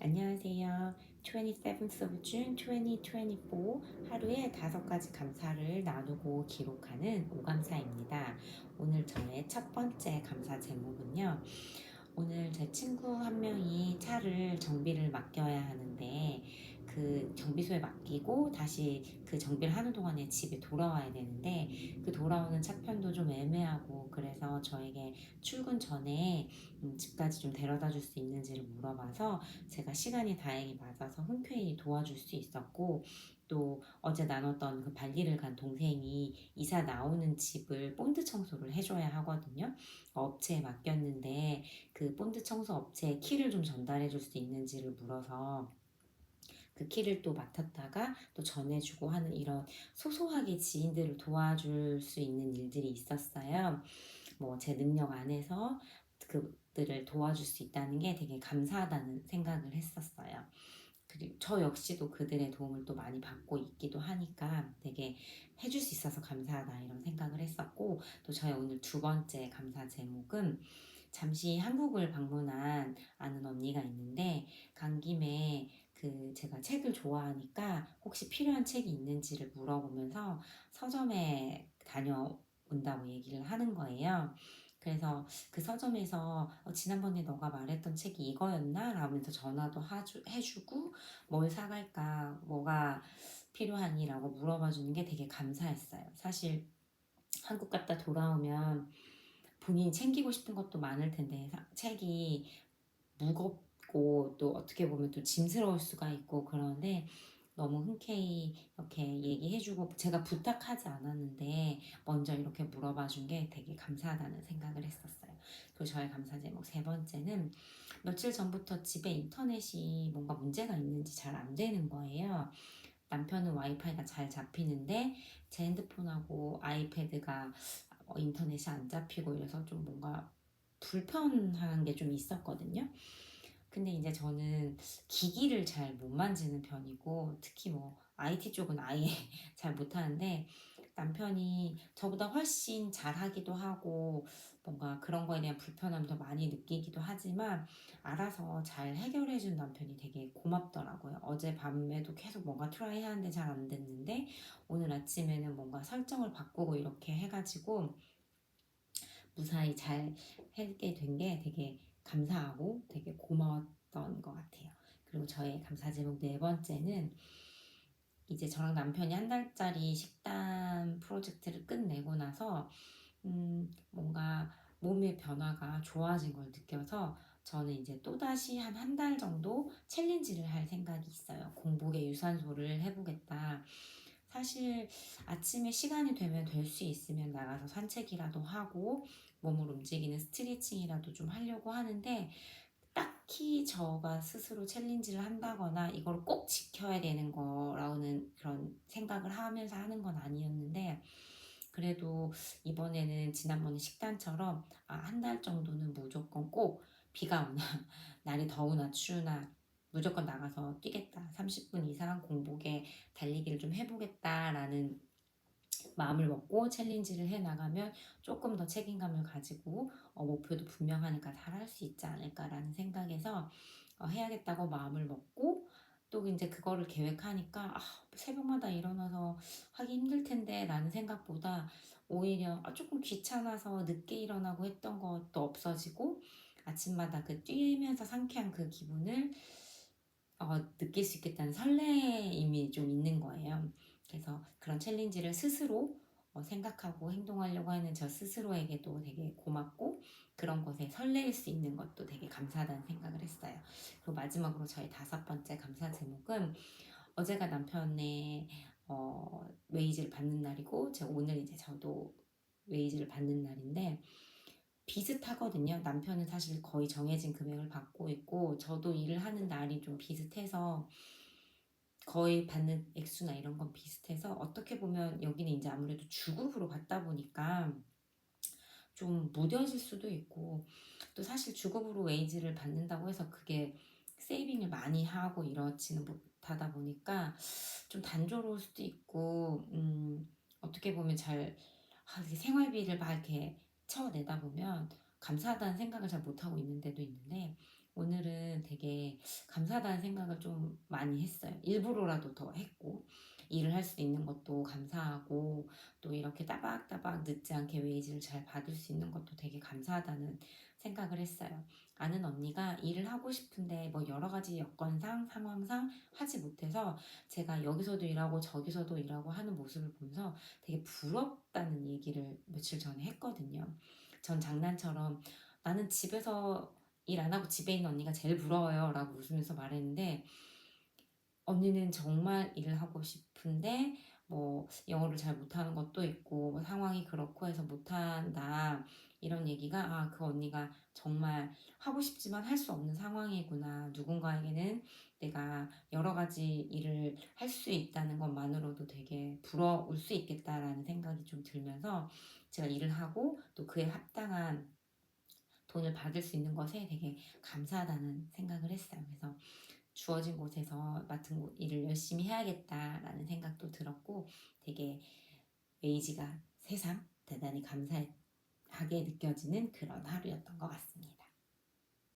안녕하세요. 27th of June 2024 하루에 다섯 가지 감사를 나누고 기록하는 오감사입니다. 오늘 저의 첫 번째 감사 제목은요. 오늘 제 친구 한 명이 차를 정비를 맡겨야 하는데 그 정비소에 맡기고 다시 그 정비를 하는 동안에 집에 돌아와야 되는데 그 돌아오는 차편도 좀 애매하고 그래서 저에게 출근 전에 음, 집까지 좀 데려다 줄 수 있는지를 물어봐서 제가 시간이 다행히 맞아서 흔쾌히 도와줄 수 있었고 또 어제 나눴던 그 발리를 간 동생이 이사 나오는 집을 본드 청소를 해줘야 하거든요. 업체에 맡겼는데 그 본드 청소 업체에 키를 좀 전달해 줄 수 있는지를 물어서 그 키를 또 맡았다가 또 전해주고 하는 이런 소소하게 지인들을 도와줄 수 있는 일들이 있었어요. 뭐 제 능력 안에서 그들을 도와줄 수 있다는 게 되게 감사하다는 생각을 했었어요. 그리고 저 역시도 그들의 도움을 또 많이 받고 있기도 하니까 되게 해줄 수 있어서 감사하다 이런 생각을 했었고 또 저의 오늘 두 번째 감사 제목은 잠시 한국을 방문한 아는 언니가 있는데 간 김에 그 제가 책을 좋아하니까 혹시 필요한 책이 있는지를 물어보면서 서점에 다녀온다고 얘기를 하는 거예요. 그래서 그 서점에서 어, 지난번에 너가 말했던 책이 이거였나? 라면서 전화도 하주, 해주고 뭘 사갈까? 뭐가 필요하니? 라고 물어봐 주는 게 되게 감사했어요. 사실 한국 갔다 돌아오면 본인이 챙기고 싶은 것도 많을 텐데 사- 책이 무겁 고 또 어떻게 보면 또 짐스러울 수가 있고 그런데 너무 흔쾌히 이렇게 얘기해주고 제가 부탁하지 않았는데 먼저 이렇게 물어봐 준 게 되게 감사하다는 생각을 했었어요. 그리고 저의 감사 제목 세 번째는 며칠 전부터 집에 인터넷이 뭔가 문제가 있는지 잘 안 되는 거예요. 남편은 와이파이가 잘 잡히는데 제 핸드폰하고 아이패드가 어, 인터넷이 안 잡히고 이래서 좀 뭔가 불편한 게 좀 있었거든요. 근데 이제 저는 기기를 잘 못 만지는 편이고 특히 뭐 IT 쪽은 아예 잘 못하는데 남편이 저보다 훨씬 잘하기도 하고 뭔가 그런 거에 대한 불편함을 더 많이 느끼기도 하지만 알아서 잘 해결해준 남편이 되게 고맙더라고요. 어제 밤에도 계속 뭔가 트라이 하는데 잘 안 됐는데 오늘 아침에는 뭔가 설정을 바꾸고 이렇게 해가지고 무사히 잘 하게 된 게 되게 감사하고 되게 고마웠던 것 같아요. 그리고 저의 감사 제목 네 번째는 이제 저랑 남편이 한 달짜리 식단 프로젝트를 끝내고 나서 음, 뭔가 몸의 변화가 좋아진 걸 느껴서 저는 이제 또다시 한 한 달 정도 챌린지를 할 생각이 있어요. 공복에 유산소를 해보겠다. 사실 아침에 시간이 되면 될 수 있으면 나가서 산책이라도 하고 몸을 움직이는 스트레칭이라도 좀 하려고 하는데 딱히 저가 스스로 챌린지를 한다거나 이걸 꼭 지켜야 되는 거라는 그런 생각을 하면서 하는 건 아니었는데 그래도 이번에는 지난번에 식단처럼 아, 한 달 정도는 무조건 꼭 비가 오나 날이 더우나 추우나 무조건 나가서 뛰겠다. 30분 이상 공복에 달리기를 좀 해보겠다라는 마음을 먹고 챌린지를 해 나가면 조금 더 책임감을 가지고 어, 목표도 분명하니까 잘 할 수 있지 않을까라는 생각에서 어, 해야겠다고 마음을 먹고 또 이제 그거를 계획하니까 아, 새벽마다 일어나서 하기 힘들 텐데 라는 생각보다 오히려 아, 조금 귀찮아서 늦게 일어나고 했던 것도 없어지고 아침마다 그 뛰면서 상쾌한 그 기분을 어, 느낄 수 있겠다는 설레임이 좀 있는 거예요. 그래서 그런 챌린지를 스스로 어, 생각하고 행동하려고 하는 저 스스로에게도 되게 고맙고 그런 것에 설레일 수 있는 것도 되게 감사하다는 생각을 했어요. 그리고 마지막으로 저희 다섯 번째 감사 제목은 어제가 남편의 어, 웨이즈를 받는 날이고 제가 오늘 이제 저도 웨이즈를 받는 날인데 비슷하거든요. 남편은 사실 거의 정해진 금액을 받고 있고 저도 일을 하는 날이 좀 비슷해서 거의 받는 액수나 이런 건 비슷해서 어떻게 보면 여기는 이제 아무래도 주급으로 받다 보니까 좀 무뎌질 수도 있고 또 사실 주급으로 웨이지를 받는다고 해서 그게 세이빙을 많이 하고 이렇지는 못하다 보니까 좀 단조로울 수도 있고 음 어떻게 보면 잘 아, 생활비를 막 이렇게 쳐내다 보면 감사하다는 생각을 잘 못하고 있는 데도 있는데 오늘은 되게 감사하다는 생각을 좀 많이 했어요. 일부러라도 더 했고 일을 할 수 있는 것도 감사하고 또 이렇게 따박따박 늦지 않게 웨이지를 잘 받을 수 있는 것도 되게 감사하다는 생각을 했어요. 아는 언니가 일을 하고 싶은데 뭐 여러 가지 여건상 상황상 하지 못해서 제가 여기서도 일하고 저기서도 일하고 하는 모습을 보면서 되게 부럽다는 얘기를 며칠 전에 했거든요. 전 장난처럼 나는 집에서 일 안 하고 집에 있는 언니가 제일 부러워요 라고 웃으면서 말했는데 언니는 정말 일을 하고 싶은데 뭐 영어를 잘 못하는 것도 있고 뭐 상황이 그렇고 해서 못한다 이런 얘기가 아 그 언니가 정말 하고 싶지만 할 수 없는 상황이구나 누군가에게는 내가 여러 가지 일을 할 수 있다는 것만으로도 되게 부러울 수 있겠다라는 생각이 좀 들면서 제가 일을 하고 또 그에 합당한 돈을 받을 수 있는 것에 되게 감사하다는 생각을 했어요. 그래서 주어진 곳에서 맡은 곳- 일을 열심히 해야겠다라는 생각도 들었고 되게 웨이지가 새삼 대단히 감사하게 느껴지는 그런 하루였던 것 같습니다.